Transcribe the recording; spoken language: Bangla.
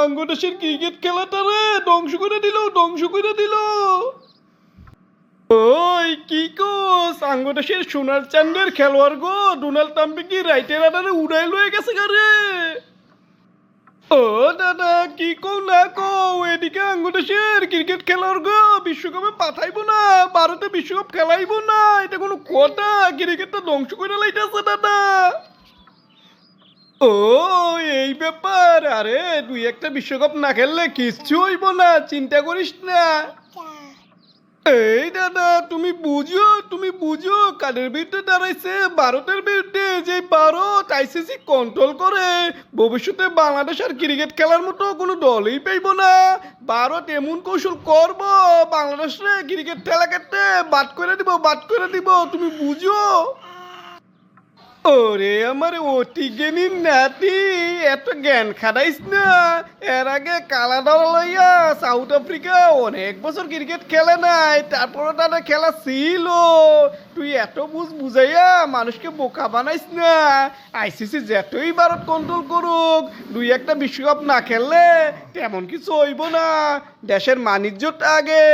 বাংলাদেশের ক্রিকেট খেলাটা রে, ধ্বংস করে দিল, ধ্বংস করে দিল। ওই কি কোস বাংলাদেশের সোনার খেলোয়াড় গো, ডোনাল্ড ট্রাম্পে কি রাইটের আডারে উড়াই লয়ে গেছে গারে ও দাদা, কি কও না কও এদিকে বাংলাদেশের ক্রিকেট খেলোয়াড় গো, বিশ্বকাপে পাঠাইবো না, ভারতে বিশ্বকাপ খেলাইবো না, এটা কোনো কথা, ক্রিকেটটা ধ্বংস করে লাইতেছে দাদা। ও ব্যাপার? আরে দুই একটা বিশ্বকাপ না খেললে কিচ্ছু হইব না, চিন্তা করিস না। এই দাদা, তুমি বুঝো তুমি বুঝো, কাদের বিরুদ্ধে দাঁড়াইছে? ভারতের বিরুদ্ধে যে ভারত আইসিসি কন্ট্রোল করে, ভবিষ্যতে বাংলাদেশ আর ক্রিকেট খেলার মতো কোনো দলই পাইব না। ভারত এমন কৌশল করব, বাংলাদেশে ক্রিকেট খেলা খেলতে বাদ করে দিব, বাদ করে দিব, তুমি বুঝো? ওরে আমার অতি জ্ঞানী নাতি, এত জ্ঞান খাটাইস না। এর আগে কালাডার লইয়া সাউথ আফ্রিকা অনেক বছর ক্রিকেট খেলে নাই তারপরে তাদের খেলা ছিল। তুই এত বুঝ বুঝাইয়া মানুষকে বোকা বানাইস না। আইসিসি যেতই ভারত কন্ট্রোল করুক, দুই একটা বিশ্বকাপ না খেললে তেমন কিছু হইব না। দেশের মানিজ্যটা আগে।